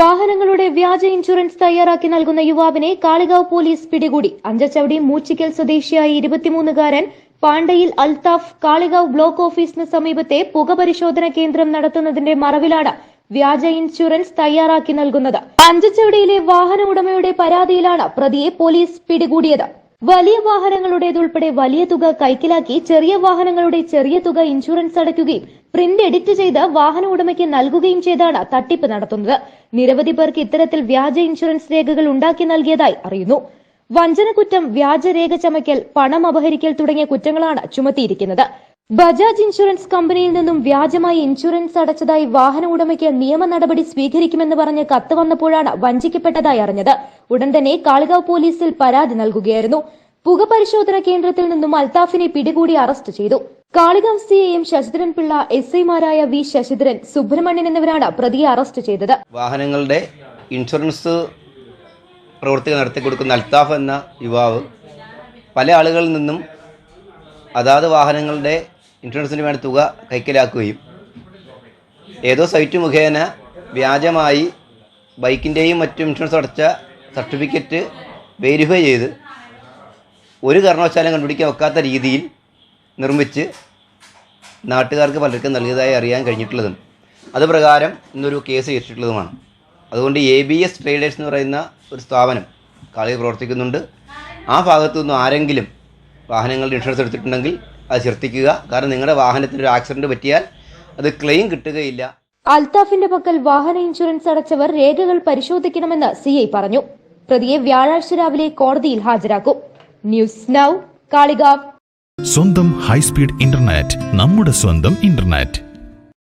വാഹനങ്ങളുടെ വ്യാജ ഇൻഷുറൻസ് തയ്യാറാക്കി നൽകുന്ന യുവാവിനെ കാളികാവ് പോലീസ് പിടികൂടി. അഞ്ചച്ചവടി മൂച്ചിക്കൽ സ്വദേശിയായ ഇരുപത്തിമൂന്നുകാരൻ പാണ്ടയിൽ അൽതാഫ് കാളികാവ് ബ്ലോക്ക് ഓഫീസിന് സമീപത്തെ പുകപരിശോധന കേന്ദ്രം നടത്തുന്നതിന്റെ മറവിലാണ് വ്യാജ ഇൻഷുറൻസ് തയ്യാറാക്കി നൽകുന്നത്. അഞ്ചച്ചവടിയിലെ വാഹന ഉടമയുടെ പരാതിയിലാണ് പ്രതിയെ പോലീസ് പിടികൂടിയത്. വലിയ വാഹനങ്ങളുടേതുൾപ്പെടെ വലിയ തുക കൈക്കലാക്കി ചെറിയ വാഹനങ്ങളുടെ ചെറിയ തുക ഇൻഷുറൻസ് അടയ്ക്കുകയും പ്രിന്റ് എഡിറ്റ് ചെയ്ത് വാഹന ഉടമയ്ക്ക് നൽകുകയും ചെയ്താണ് തട്ടിപ്പ് നടത്തുന്നത്. നിരവധി പേർക്ക് ഇത്തരത്തിൽ വ്യാജ ഇൻഷുറൻസ് രേഖകൾ ഉണ്ടാക്കി നൽകിയതായി അറിയുന്നു. വഞ്ചനക്കുറ്റം വ്യാജരേഖ ചമയ്ക്കൽ പണം അപഹരിക്കൽ തുടങ്ങിയ കുറ്റങ്ങളാണ് ചുമത്തിയിരിക്കുന്നത്. ബജാജ് ഇൻഷുറൻസ് കമ്പനിയിൽ നിന്നും വ്യാജമായി ഇൻഷുറൻസ് അടച്ചതായി വാഹന ഉടമയ്ക്ക് നിയമ നടപടി സ്വീകരിക്കുമെന്ന് പറഞ്ഞ് കത്ത് വന്നപ്പോഴാണ് വഞ്ചിക്കപ്പെട്ടതായി അറിഞ്ഞത്. ഉടൻ തന്നെ കാളികാവ് പോലീസിൽ പരാതി നൽകുകയായിരുന്നു. പുക പരിശോധന കേന്ദ്രത്തിൽ നിന്നും അൽത്താഫിനെ പിടികൂടി അറസ്റ്റ് ചെയ്തു. കാളികാവ് സി ശശിധരൻ പിള്ള എസ് ഐമാരായ വി ശശിധരൻ സുബ്രഹ്മണ്യൻ എന്നിവരാണ് പ്രതിയെ അറസ്റ്റ് ചെയ്തത്. വാഹനങ്ങളുടെ ഇൻഷുറൻസ് പ്രവൃത്തികൾ നടത്തി കൊടുക്കുന്ന അൽത്താഫ് എന്ന യുവാവ് പല ആളുകളിൽ നിന്നും അതാത് വാഹനങ്ങളുടെ ഇൻഷുറൻസിന് വേണ്ട തുക കൈക്കലാക്കുകയും ഏതോ സൈറ്റ് മുഖേന വ്യാജമായി ബൈക്കിന്റെയും മറ്റും ഇൻഷുറൻസ് അടച്ച സർട്ടിഫിക്കറ്റ് വെരിഫൈ ചെയ്ത് ഒരു കാരണവശാലും കണ്ടുപിടിക്കാൻ ഒക്കാത്ത രീതിയിൽ നിർമ്മിച്ച് നാട്ടുകാർക്ക് പലർക്കും നൽകിയതായി അറിയാൻ കഴിഞ്ഞിട്ടുള്ളതും അത് പ്രകാരം ഇന്നൊരു കേസ് ചെയ്തിട്ടുള്ളതുമാണ് അതുകൊണ്ട് എ ബി എസ് ട്രേഡേഴ്സ് എന്ന് പറയുന്ന ഒരു സ്ഥാപനം കാളിൽ പ്രവർത്തിക്കുന്നുണ്ട്. ആ ഭാഗത്തു നിന്നും ആരെങ്കിലും വാഹനങ്ങളുടെ ഇൻഷുറൻസ് എടുത്തിട്ടുണ്ടെങ്കിൽ അത് ശ്രദ്ധിക്കുക. കാരണം നിങ്ങളുടെ വാഹനത്തിന് ഒരു ആക്സിഡന്റ് പറ്റിയാൽ അത് ക്ലെയിം കിട്ടുകയില്ല. അൽത്താഫിന്റെ പക്കൽ വാഹന ഇൻഷുറൻസ് അടച്ചവർ രേഖകൾ പരിശോധിക്കണമെന്ന് സി ഐ പറഞ്ഞു. പ്രതിയെ വ്യാഴാഴ്ച രാവിലെ കോടതിയിൽ ഹാജരാക്കും. News now Kalikavu. സ്വന്തം ഹൈസ്പീഡ് ഇന്റർനെറ്റ് നമ്മുടെ സ്വന്തം ഇന്റർനെറ്റ്.